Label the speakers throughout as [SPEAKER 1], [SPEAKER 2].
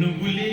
[SPEAKER 1] నువ్వు లే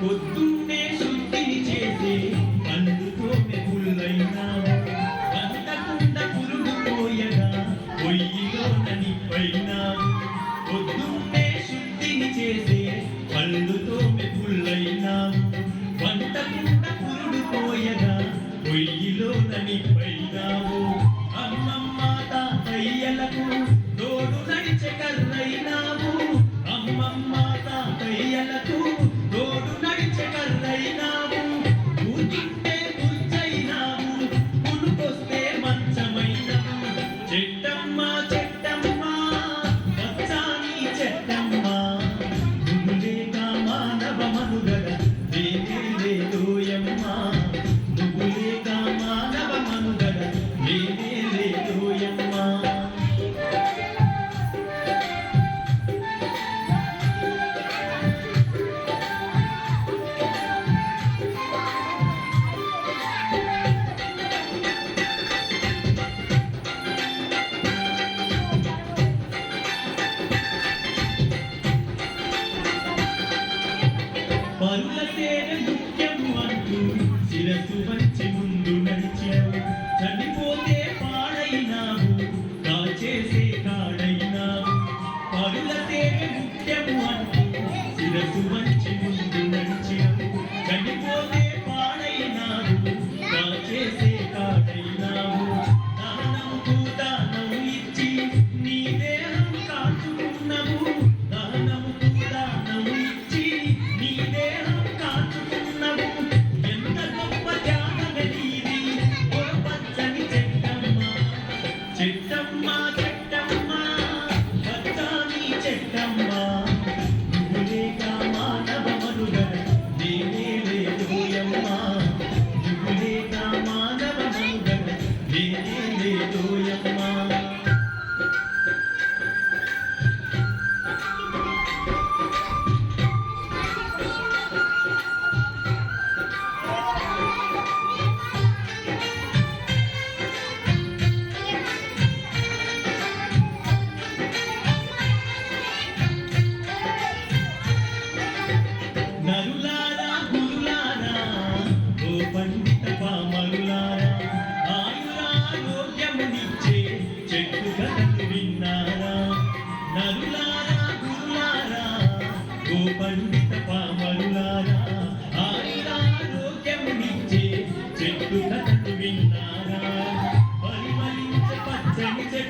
[SPEAKER 1] పొద్దున్నే శుద్ధి చేసి అందుతో మెగుళ్ళైనా అంతకుండ పురుగు పోయగా పొయ్యిలో నడిపైనా పొద్దున్నే శుద్ధిని చేసి అందుతో మెగుళ్ళైనా వంటకుండా పురుడు పోయగా పొయ్యిలో నడిపైనావు Thank you.